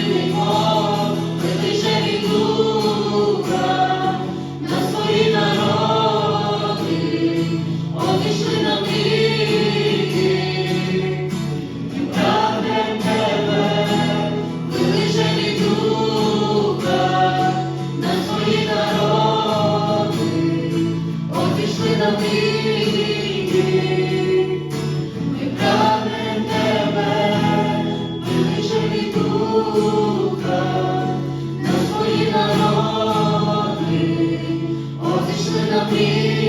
Ele morre. Be.